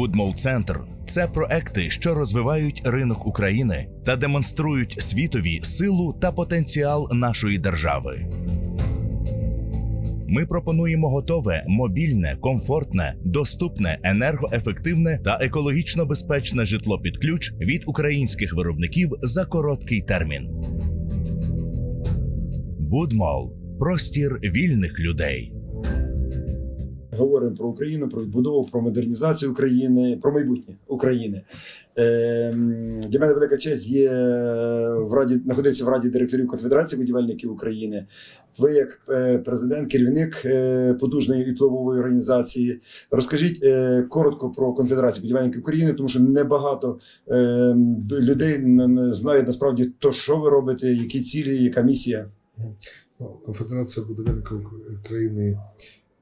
Будмол Центр це проекти, що розвивають ринок України та демонструють світові силу та потенціал нашої держави. Ми пропонуємо готове, мобільне, комфортне, доступне, енергоефективне та екологічно безпечне житло під ключ від українських виробників за короткий термін. Будмол простір вільних людей. Говоримо про Україну, про відбудову, про модернізацію України, про майбутнє України. Е, для мене велика честь є в раді знаходитися в раді директорів Конфедерації будівельників України. Ви, як е, президент, керівник е, потужної впливової організації, розкажіть е, коротко про Конфедерацію будівельників України, тому що небагато е, людей знають насправді то, що ви робите, які цілі, яка місія. Ну, Конфедерація будівельників України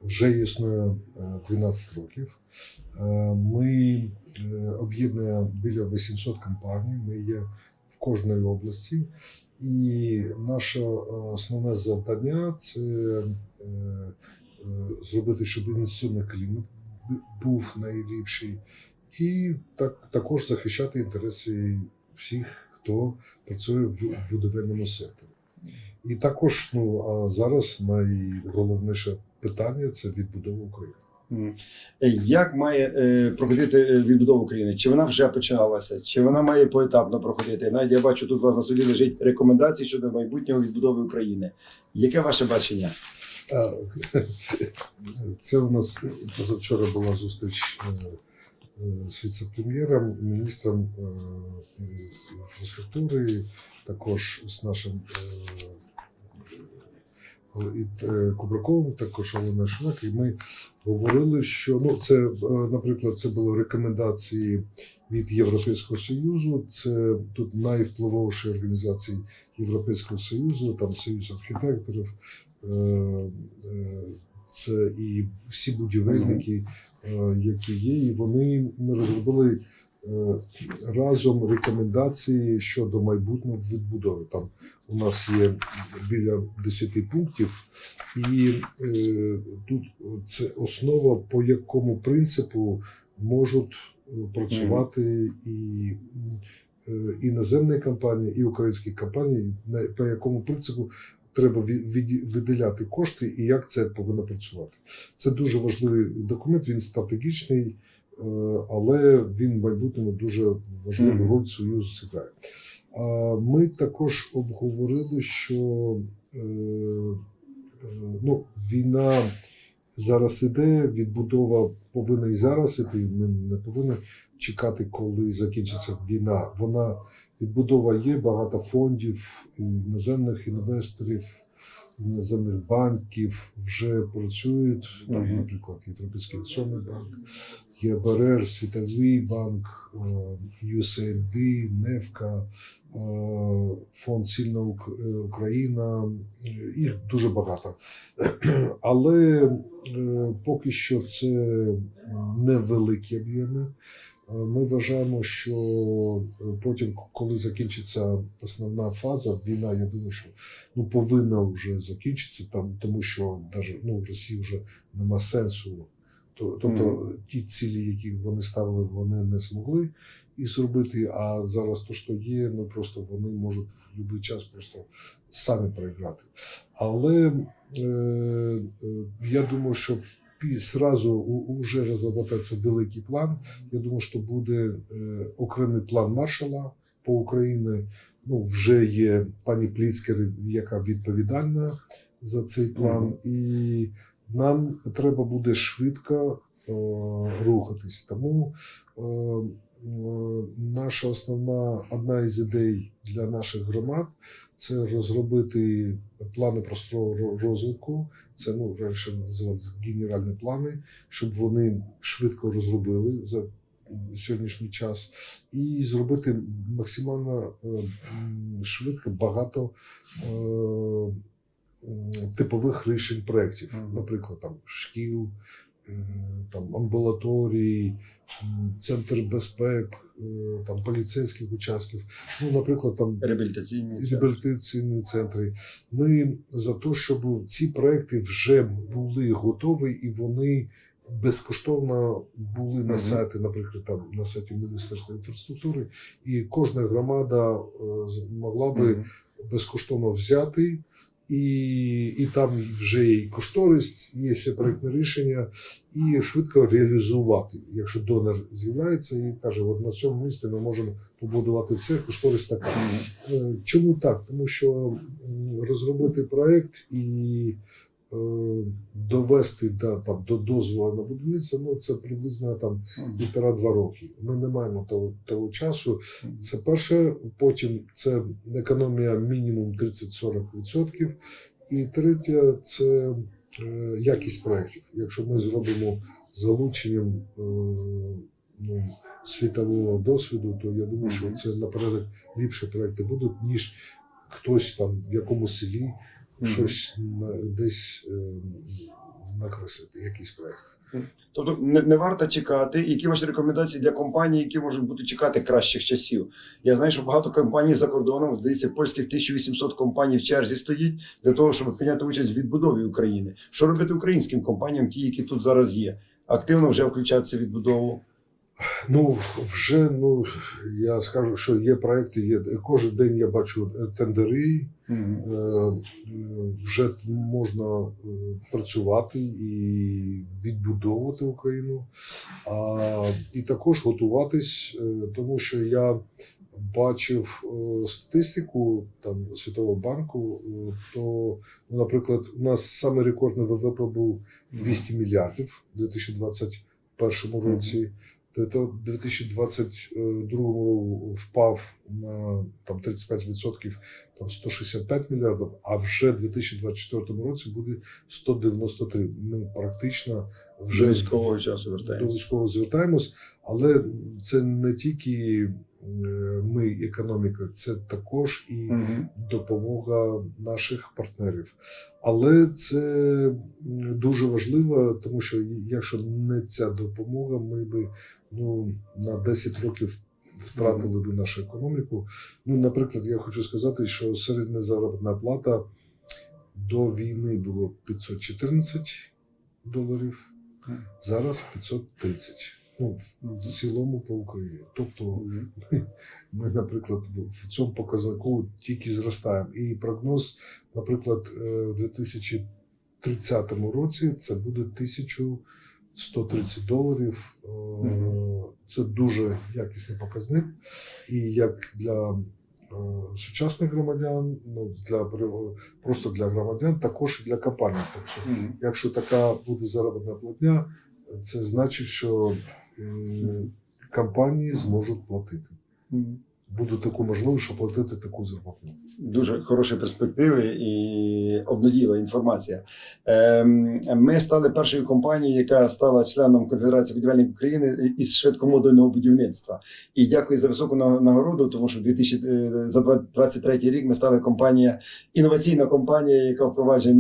вже існує е, 12 років. Е, Ми е, об'єднуємо біля 800 компаній. Ми є в кожній області. І наше е, основне завдання це е, е, зробити, щоб інвестиційний клімат був найліпший, і так, також захищати інтереси всіх, хто працює в будівельному секторі. І також, ну а зараз найголовніше питання це відбудова України. Е, Як має е, проходити е, відбудова України? Чи вона вже починалася, чи вона має поетапно проходити? Навіть я бачу, тут у вас на столі лежить рекомендації щодо майбутнього відбудови України. Яке ваше бачення? Це у нас позавчора була зустріч е, з віце-прем'єром, міністром інфраструктури, також з нашим і, е, Кубраковим, також Оленою Шулак, і ми говорили, що ну це, е, наприклад, це були рекомендації від Європейського Союзу. Це тут найвпливовіші організації Європейського Союзу, там Союз архітекторів, е, це і всі будівельники, які є, і вони розробили разом рекомендації щодо майбутнього відбудови. Там у нас є біля 10 пунктів, і е, тут це основа, по якому принципу можуть е, працювати і е, іноземні компанії, і українські компанії, на- по якому принципу треба виділяти кошти і як це повинно працювати. Це дуже важливий документ, він стратегічний, е, але він в майбутньому дуже важливу роль свою зіграє. Ми також обговорили, що е, е, ну, війна зараз іде, відбудова повинна і зараз іти. Ми не повинні чекати, коли закінчиться війна. Вона відбудова є, багато фондів, іноземних інвесторів, іноземних банків вже працюють. Наприклад, Європейський інвестиційний банк, ЄБРР, Світовий банк, е, USAID, НЕФКА, е, Фонд Сильна е, Україна. Е, Їх дуже багато. Але е, поки що це невеликі об'єми. Е, Ми вважаємо, що е, потім, коли закінчиться основна фаза, війна, я думаю, що ну, повинна вже закінчитися, там, тому що навіть ну, в Росії вже нема сенсу. То- Тобто Мгм. ті цілі, які вони ставили, вони не змогли і зробити. А зараз то, що є, ну просто вони можуть в будь-який час просто самі проіграти. Але е, е, я думаю, що пі- сразу у- уже розробляється великий план. Я думаю, що буде е, окремий план маршала по Україні. Ну, вже є пані Пліцкер, яка відповідальна за цей план, Мгм. і нам треба буде швидко е, рухатись. Тому е, наша основна одна із ідей для наших громад це розробити плани простого розвитку. Це ну раніше називалися генеральні плани, щоб вони швидко розробили за сьогоднішній час і зробити максимально е, швидко багато типових рішень проєктів, наприклад, там шкіл, е, там амбулаторій, центр безпек, е, там поліцейських участків. Ну, наприклад, там Реабілітаційні реабілітаційні центри. Ми за те, щоб ці проекти вже були готові і вони безкоштовно були на сайті, наприклад, там на сайті Міністерства інфраструктури, і кожна громада е, могла би безкоштовно взяти, і, і там вже і кошторис, є все проєктне рішення, і швидко реалізувати. Якщо донор з'являється і каже, от на цьому місці ми можемо побудувати це, кошторис така. Е, Чому так? Тому що розробити проект і довести до, там, до дозволу на будівництво, ну це приблизно там півтора-два роки. Ми не маємо того, того часу. Це перше, потім це економія мінімум 30-40%. І третє це е, якість проєктів. Якщо ми зробимо залученням е, ну, світового досвіду, то я думаю, що це наперед ліпші проекти будуть, ніж хтось там в якомусь селі. Щось на, десь е, накреслити, якийсь проект. Тобто не, не варто чекати. Які ваші рекомендації для компаній, які можуть бути чекати кращих часів? Я знаю, що багато компаній за кордоном, здається, польських 1800 компаній в черзі стоїть для того, щоб прийняти участь в відбудові України. Що робити українським компаніям, ті, які тут зараз є? Активно вже включатися в відбудову. Ну вже ну я скажу, що є проекти. Є кожен день я бачу е, тендери. Е, е, вже можна е, працювати і відбудовувати Україну, а, і також готуватись, тому що я бачив статистику там Світового банку, то, ну, наприклад, у нас саме рекордний ВВП був 200 мільярдів у 2021 році. То в 2022 впав на там 35%, там 165 мільярдів, а вже в 2024 році буде 193. Ми практично вже до військового часу до військового звертаємось, але це не тільки е, ми, економіка, це також і допомога наших партнерів. Але це дуже важливо, тому що якщо не ця допомога, ми би ну, на 10 років втратили би нашу економіку. Ну, наприклад, я хочу сказати, що середня заробітна плата до війни було 514 доларів, зараз 530. Ну, в- цілому по Україні. Тобто ми, наприклад, в- цьому показнику тільки зростаємо. І прогноз, наприклад, е, в 2030 році це буде 1130 доларів. Е. Це дуже якісний показник. І як для е, сучасних громадян, ну для просто для громадян, також і для компаній. Так що якщо така буде заробітна платня, це значить, що компанії зможуть платити. Буде таку можливість, щоб платити таку зарплатню. Дуже хороші перспективи і обнаділа інформація. Ем, Ми стали першою компанією, яка стала членом Конфедерації будівельників України із швидкомодульного будівництва. І дякую за високу на- нагороду, тому що в 2000, е, за 23 рік ми стали компанія, інноваційна компанія, яка впроваджує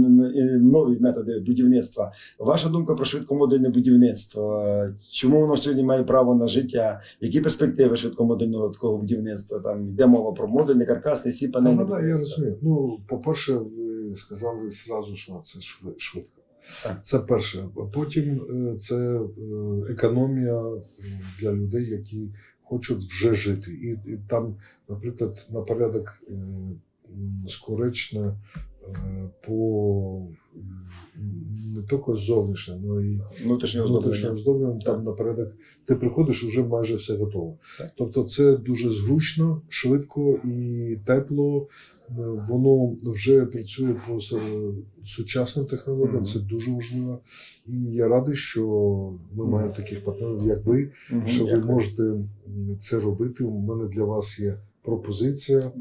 нові методи будівництва. Ваша думка про швидкомодульне будівництво? Е, Чому воно сьогодні має право на життя? Які перспективи швидкомодульного такого будівництва? Там йде мова про модульне, каркасне, сі Та, панельне да, да, я розумію. Ну, по-перше, ви сказали зразу, що це швидко. Так. Це перше. А Потім е, це е, економія е, для людей, які хочуть вже жити. І, і там, наприклад, на порядок е, по не тільки зовнішнє, але й внутрішнім оздоблення. оздобленням, там Так. на порядок ти приходиш, вже майже все готово. Так. Тобто це дуже зручно, швидко і тепло. Е, Воно вже працює по сучасним технологіям, Мгм. це дуже важливо. І я радий, що ми Мгм. маємо таких партнерів, як ви, Мгм, що ви дякую. можете це робити. У мене для вас є пропозиція.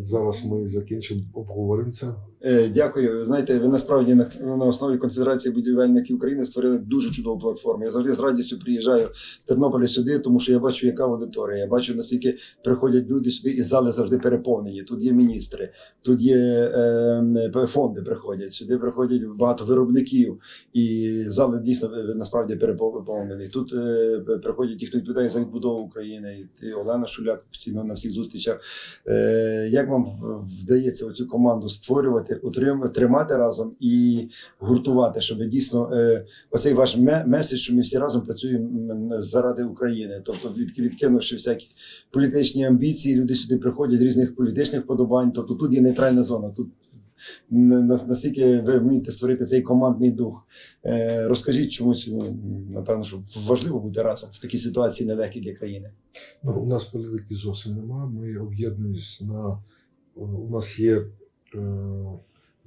Зараз ми закінчимо, обговоримо це. Е, Дякую. Ви знаєте, ви насправді на, основі Конфедерації будівельників України створили дуже чудову платформу. Я завжди з радістю приїжджаю з Тернополя сюди, тому що я бачу, яка аудиторія. Я бачу, наскільки приходять люди сюди, і зали завжди переповнені. Тут є міністри, тут є е, фонди приходять, сюди приходять багато виробників, і зали дійсно е, насправді переповнені. Тут е, приходять ті, хто відповідає за відбудову України, і Олена Шуляк постійно на всіх зустрічах. Е, як вам вдається оцю команду створювати? Утрим- тримати разом і гуртувати, щоб дійсно е, оцей ваш ме- меседж, що ми всі разом працюємо заради України. Тобто, від, відкинувши всякі політичні амбіції, люди сюди приходять різних політичних подобань. Тобто тут є нейтральна зона. Тут на- на- наскільки ви вмієте створити цей командний дух. Е, розкажіть чомусь, ну, напевно, що важливо бути разом в такій ситуації нелегкій для країни. Ну, у нас політики зовсім нема. Ми об'єднуємось на у нас є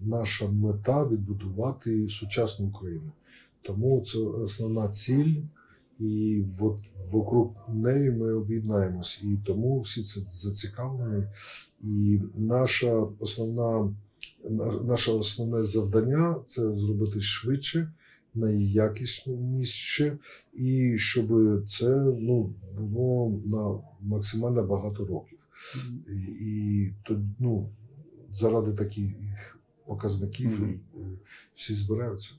наша мета відбудувати сучасну Україну. Тому це основна ціль, і от вокруг неї ми об'єднаємось. І тому всі це зацікавлені. І наша основна, наше основне завдання це зробити швидше, найякісніше, і щоб це ну, було на максимально багато років. І, і то, ну, заради таких показників Мгм. е, всі збираються.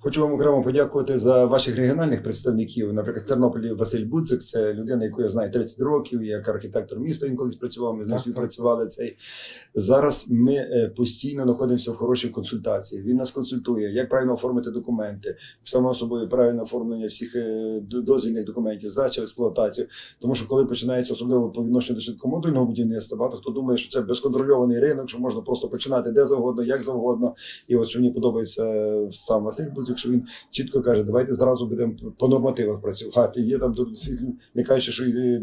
Хочу вам окремо подякувати за ваших регіональних представників. Наприклад, в Тернополі Василь Буцик, це людина, яку я знаю 30 років, як архітектор міста. Він колись працював. Ми з ним співпрацювали цей. Зараз ми е, постійно знаходимося в хорошій консультації. Він нас консультує, як правильно оформити документи, само собою правильне оформлення всіх е, дозвільних документів, здача в експлуатацію. Тому що коли починається особливо по відношенню до швидкомодульного будівництва, багато хто думає, що це безконтрольований ринок, що можна просто починати де завгодно, як завгодно. І от що мені подобається е, сам Василь Буцик, що він чітко каже, давайте зразу будемо по нормативах працювати. Є там не кажучи, що і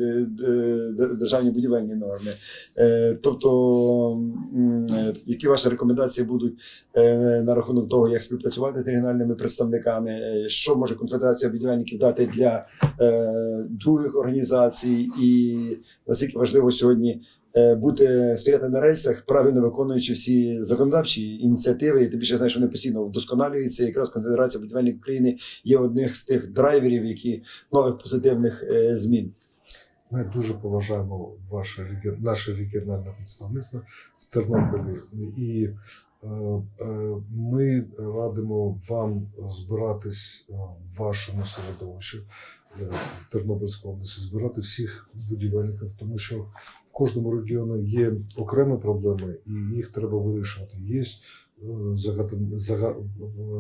державні будівельні норми. Е, Тобто, е, які ваші рекомендації будуть на рахунок того, як співпрацювати з регіональними представниками, що може конфедерація будівельників дати для других організацій, і наскільки важливо сьогодні бути стояти на рельсах, правильно виконуючи всі законодавчі ініціативи, і ти більше знаєш, що вони постійно вдосконалюються. Якраз Конфедерація будівельників України є одним з тих драйверів, які нових позитивних е, змін. Ми дуже поважаємо ваше наше регіональне представництво в Тернополі, і е, е, ми радимо вам збиратись е, в вашому середовищі е, в Тернопільській області, збирати всіх будівельників, тому що кожному регіоні є окремі проблеми, і їх треба вирішувати. Є е,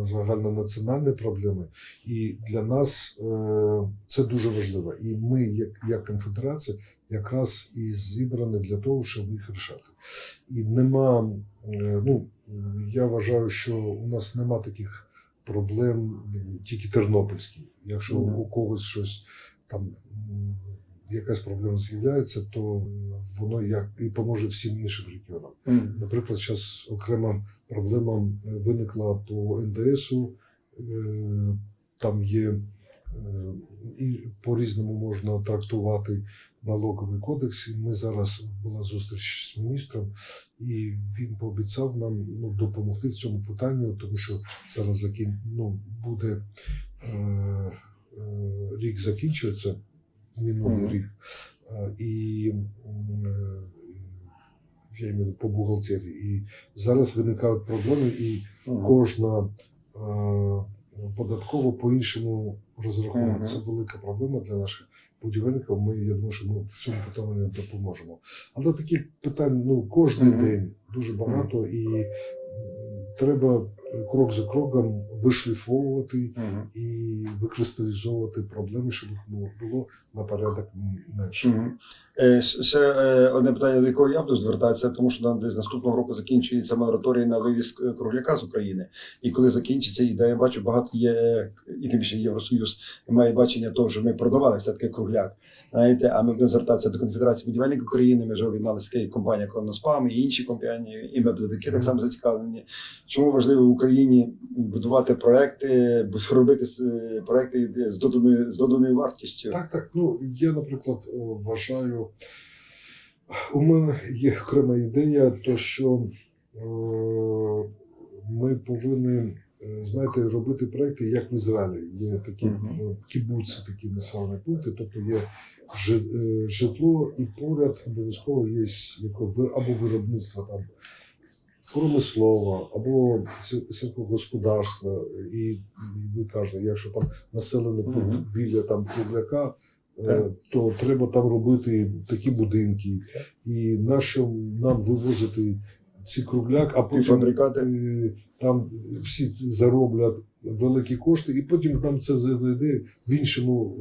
загальнонаціональні проблеми, і для нас е, це дуже важливо. І ми, як, як конфедерація, якраз і зібрані для того, щоб їх рішати. І нема, е, ну я вважаю, що у нас нема таких проблем тільки тернопільські. Якщо Мгм. у когось щось там. Якась проблема з'являється, то воно як і поможе всім іншим регіонам. Наприклад, зараз окрема проблема е, виникла по НДСу. Е, Там є е, і по-різному можна трактувати налоговий кодекс. І Ми зараз була зустріч з міністром, і він пообіцяв нам ну, допомогти в цьому питанню, тому що зараз закін... ну, буде е, е, рік закінчується, минулий рік. І е, я имею по бухгалтерії. І зараз виникають проблеми, і кожна податкова по-іншому розрахована. Мгм. Це велика проблема для наших будівельників. Ми, я думаю, що ми в цьому питанні допоможемо. Але таких питань ну, кожен день дуже багато, і треба крок за кроком вишліфовувати Мгм. і викристалізовувати проблеми, щоб їх було на порядок менше. Мгм. Е, Ще е, одне питання, до якого я буду звертатися, тому що нам десь наступного року закінчується мораторій на вивіз е, кругляка з України. І коли закінчиться, і де я бачу, багато є, е, і тим більше Євросоюз має бачення того, що ми продавали все-таки кругляк. Знаєте, а ми будемо звертатися до Конфедерації будівельників України. Ми вже об'єдналися компанія Кроноспам і інші компанії, і меблевики так само зацікавлені. Чому важливо Україні будувати проекти, робити проекти з доданою з доданою вартістю? Так, так. Ну я, наприклад, е, вважаю, у мене є окрема ідея, то що е, ми повинні, е, знаєте, робити проекти, як в Ізраїлі. Є такі Мгм. е, кібуци, такі населені пункти, тобто є житло, і поряд обов'язково є або виробництво там. Промислова або сі- сільськогосподарства, і ви кажете, якщо там населений пункт біля там кругляка, е, Так. то треба там робити такі будинки. І нащо нам вивозити ці кругляк, а потім е, там всі зароблять великі кошти, і потім там це зайде в іншому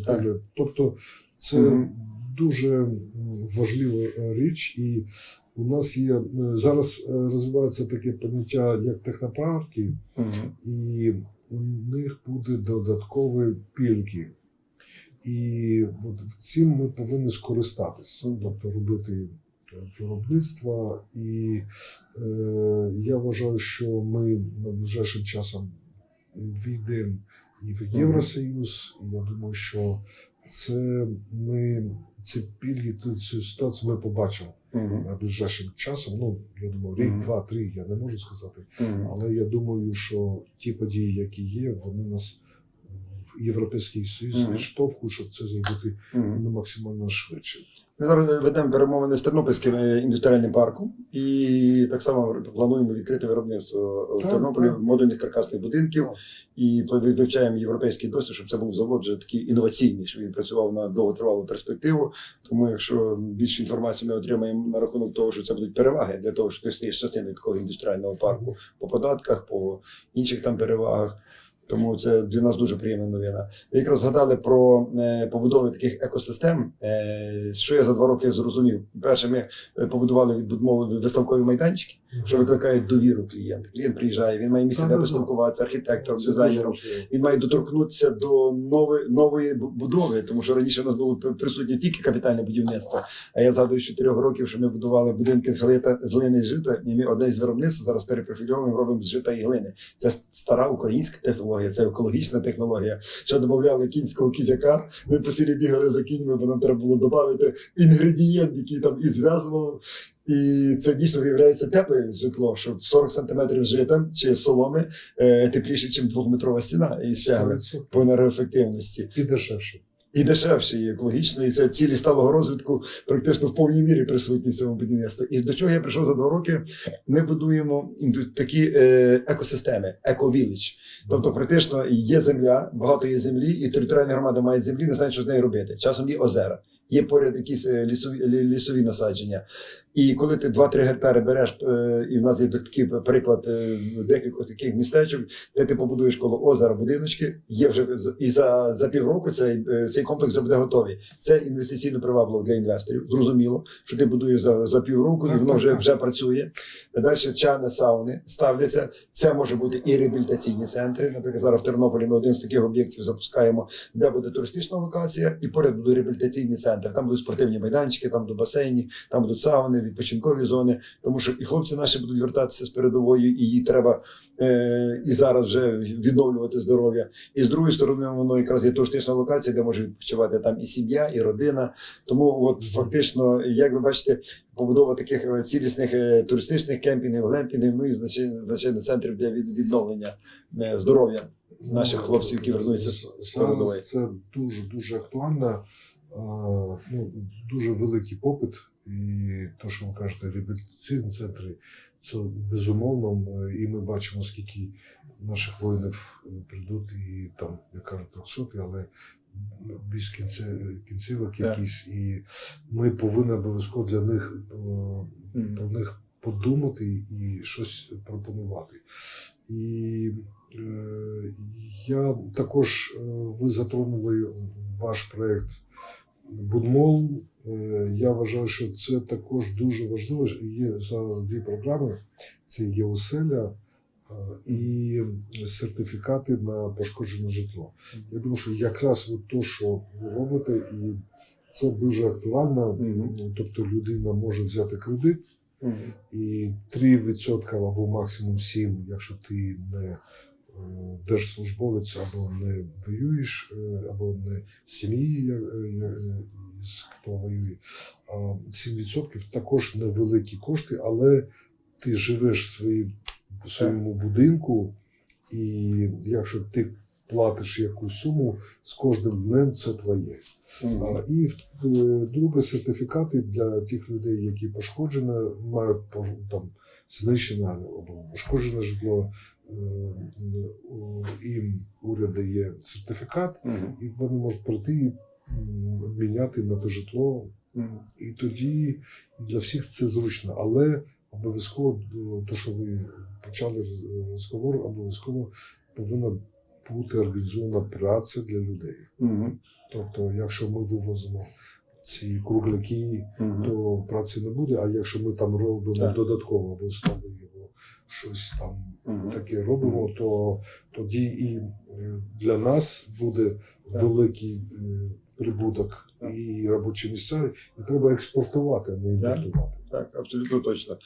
е, Так. погляд. Тобто це Мгм. дуже важлива е, річ, і у нас є е, зараз е, розвивається таке поняття як технопарки, і у них буде додаткові пільги. І от цим ми повинні скористатися, тобто робити виробництво. І е, я вважаю, що ми найближчим часом війдемо і в Євросоюз. І я думаю, що це ми ці пільги, ту- цю ситуацію ми побачимо Мгм. найближчим часом. Ну, я думаю, рік, два, три, я не можу сказати. Але я думаю, що ті події, які є, вони нас в Європейський Союз Мгм. підштовхують, щоб це зробити ну, максимально швидше. Ми зараз ведемо перемовини з Тернопільським е, індустріальним парком і так само плануємо відкрити виробництво в Тернополі модульних каркасних будинків і вивчаємо європейський досвід, щоб це був завод вже такий інноваційний, щоб він працював на довготривалу перспективу. Тому, якщо більше інформації ми отримаємо на рахунок того, що це будуть переваги для того, що ти стаєш частиною такого індустріального парку по податках, по інших там перевагах. Тому це для нас дуже приємна новина. Ви якраз згадали про е, побудови таких екосистем. Е, що я за два роки зрозумів? Перше, ми е, побудували відбудмову виставкові майданчики, що викликають довіру клієнта. Клієнт приїжджає, він має місце, де поспілкуватися, архітектором, дизайнером. Він має доторкнутися до нової нової будови, тому що раніше у нас було пр- присутнє тільки капітальне будівництво. А я згадую з чотирьох років, що ми будували будинки з глита з глини і жита, і ми одне з виробництв зараз перепрофільовуємо, робимо з жита і глини. Це стара українська технологія, це екологічна технологія. Що додавали кінського кізяка. Ми по селі бігали за кіньми, бо нам треба було додати інгредієнт, який там і зв'язував. І це дійсно виявляється тепле житло, що 40 сантиметрів жита чи соломи е, тепліше, ніж двохметрова стіна і сягли по енергоефективності. І дешевше. І дешевше, і екологічно, і це цілі сталого розвитку практично в повній мірі присутні в цьому будівництві. І до чого я прийшов за два роки? Ми будуємо такі е, екосистеми, ековіліч. Тобто, практично є земля, багато є землі, і територіальна громада має землі, не знає, що з нею робити. Часом є озера. Є поряд якісь е, лісові, лі- лісові насадження. І коли ти 2-3 гектари береш, е, і в нас є такий приклад е, декількох таких містечок, де ти побудуєш коло озера будиночки, є вже і за, за півроку цей, цей комплекс буде готовий. Це інвестиційно привабливо для інвесторів. Зрозуміло, що ти будуєш за, за півроку, і воно вже, вже працює. Далі чани, сауни ставляться. Це може бути і реабілітаційні центри. Наприклад, зараз в Тернополі ми один з таких об'єктів запускаємо, де буде туристична локація, і поряд буде реабілітаційний центр. Там будуть спортивні майданчики, там будуть басейні, там будуть сауни, відпочинкові зони. Тому що і хлопці наші будуть вертатися з передовою, і їй треба е, і зараз вже відновлювати здоров'я. І з другої сторони, воно якраз є туристична локація, де може відпочивати там і сім'я, і родина. Тому, от фактично, як ви бачите, побудова таких е, цілісних е, туристичних кемпінгів, глемпінгів, ну і звичайно центрів для відновлення е, здоров'я. Наших хлопців, які вернуться з- з передової. Це дуже дуже актуально. Ну, дуже великий попит, і то, що ви кажете, реабілітаційні центри, це безумовно. І ми бачимо, скільки наших воїнів прийдуть, і там, я кажу, 300, але без кінцівок якісь. І ми повинні обов'язково для них е, про них подумати і щось пропонувати. І е, я також е, ви затронули ваш проєкт Будмол. Е, я вважаю, що це також дуже важливо. Є зараз дві програми: це є оселя е, і сертифікати на пошкоджене житло. Я думаю, що якраз от то, що ви робите, і це дуже актуально. Ну, Тобто людина може взяти кредит і 3% або максимум 7%, якщо ти не держслужбовець або не воюєш, е, або не з сім'ї, е, е, хто воює. А 7% також невеликі кошти, але ти живеш в в своєму будинку, і якщо ти платиш якусь суму, з кожним днем це твоє. А, І е, друге сертифікати для тих людей, які пошкоджені, мають там знищене або пошкоджене житло. е, Їм уряд дає сертифікат, і вони можуть прийти і м, обміняти на те житло. І тоді для всіх це зручно. Але обов'язково то, що ви почали роз- розговор, обов'язково повинна бути організована праця для людей. Тобто, якщо ми вивозимо ці кругляки, угу. то праці не буде. А якщо ми там робимо Так. додатково або ставимо щось там угу. таке робимо, то тоді і е, для нас буде Так. великий е, прибуток Так. і робочі місця, і треба експортувати, а не імпортувати. Так, абсолютно точно.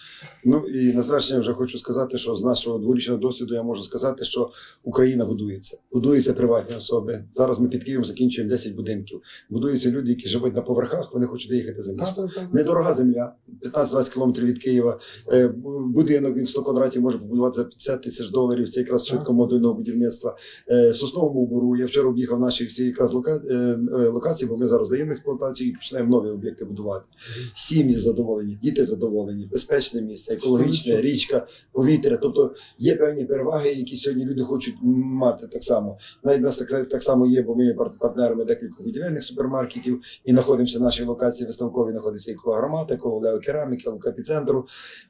Ну і на завершення вже хочу сказати, що з нашого дворічного досвіду я можу сказати, що Україна будується. Будуються приватні особи. Зараз ми під Києвом закінчуємо 10 будинків. Будуються люди, які живуть на поверхах, вони хочуть доїхати за місто. Недорога земля, 15-20 кілометрів від Києва. Е, Будинок він 100 квадратів може побудувати за 50 тисяч доларів. Це якраз Так. швидкомодульного будівництва. Е, В Сосновому бору я вчора об'їхав наші всі якраз е, е, локації, бо ми зараз даємо експлуатацію і починаємо нові об'єкти будувати. Сім'ї задоволені, діти задоволені, безпечне місце, екологічне, річка, повітря. Тобто є певні переваги, які сьогодні люди хочуть мати так само. Навіть нас так, так само є, бо ми є пар- партнерами декількох будівельних супермаркетів і знаходимося в нашій локації виставковій, знаходиться і коло громади, коло Лео Кераміки, коло.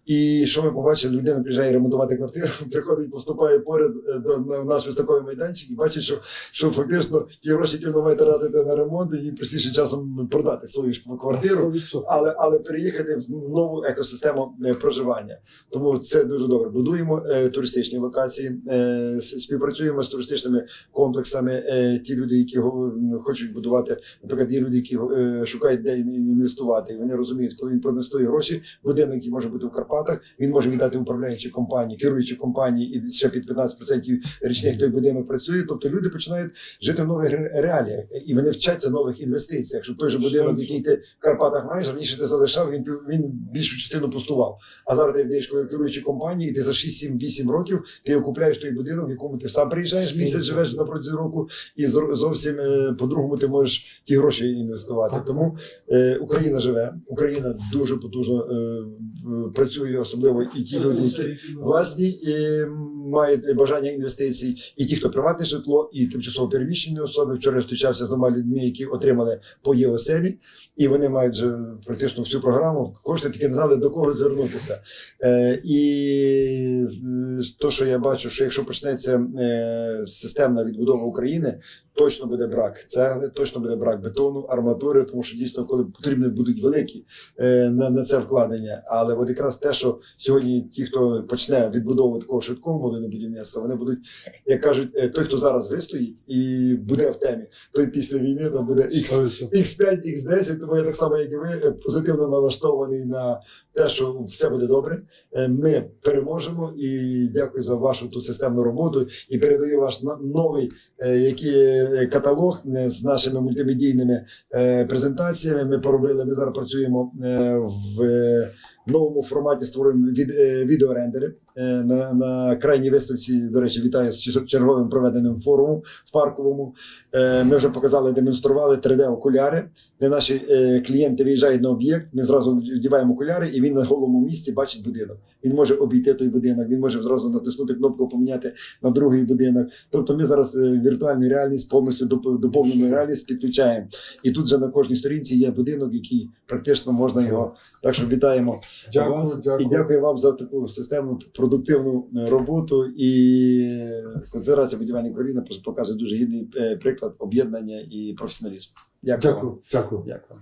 І що ми побачили, людина приїжджає ремонтувати квартиру, приходить, поступає поряд е, до на наш виставковий майданчик і бачить, що, що фактично ті гроші, які вона має тратити на ремонт, їй простіше часом продати свою ж квартиру але, але переїхати в нову екосистему е, проживання. Тому це дуже добре. Будуємо е, туристичні локації, е, співпрацюємо з туристичними комплексами. Ті люди, які го- хочуть будувати, наприклад, є люди, які шукають де інвестувати. І вони розуміють, коли він проінвестує гроші, будинок, який може бути в Карпатах, він може віддати управляючій компанії, керуючій компанії, і ще під 15% річних той будинок працює. Тобто люди починають жити в нових реаліях, і вони вчаться нових інвестиціях. Щоб той же будинок, який ти в Карпатах маєш, раніше ти залишав, він він більшу частину пустував. А зараз ти йдеш керуючі компанії, і ти за 6-7-8 років ти окупляєш той будинок, в якому ти сам приїжджаєш місяць, живеш на протязі року, і зовсім е, по-другому ти можеш ті гроші інвестувати. Тому е, Україна живе, Україна дуже потужно е, працює, особливо і ті люди, які власні е, мають бажання інвестицій, і ті, хто приватне житло, і тимчасово переміщені особи. Вчора я зустрічався з двома людьми, які отримали по єоселі, і вони мають практично всю програму. Кошти тільки не знали до кого звернутися. Е, і е, то, що я бачу, що якщо почнеться е, системна відбудова України, точно буде брак цегли, точно буде брак бетону, арматури, тому що дійсно, коли потрібні будуть великі е, на, на це вкладення. Але от якраз те, що сьогодні ті, хто почне відбудову такого швидкого модульного будівництва, вони будуть, як кажуть, е, той, хто зараз вистоїть і буде в темі, той після війни там буде X, 100%. X5, X10, тому я так само, як і ви, е, позитивно налаштований на те, що все буде добре. Е, Ми переможемо і дякую за вашу ту системну роботу. І передаю ваш новий е, який, каталог е, з нашими мультимедійними е, презентаціями. Ми поробили. Ми зараз працюємо е, новому форматі. Створюємо від, е, відеорендери е, на, на крайній виставці. До речі, вітаю з черговим проведеним форумом в парковому. Е, Ми вже показали, демонстрували 3D-окуляри, де наші клієнти виїжджають на об'єкт. Ми зразу вдіваємо окуляри, і він на голому місці бачить будинок. Він може обійти той будинок, він може зразу натиснути кнопку, поміняти на другий будинок. Тобто ми зараз віртуальну реальність повністю доп- доповнену реальність підключаємо. І тут же на кожній сторінці є будинок, який практично можна його. Так що вітаємо Дякую, вас дякую. і дякую вам за таку системну продуктивну е, роботу. І конфедерація будівельних України показує дуже гідний е, приклад об'єднання і професіоналізму. Дякую. вам. Дякую, дякую. Дякую.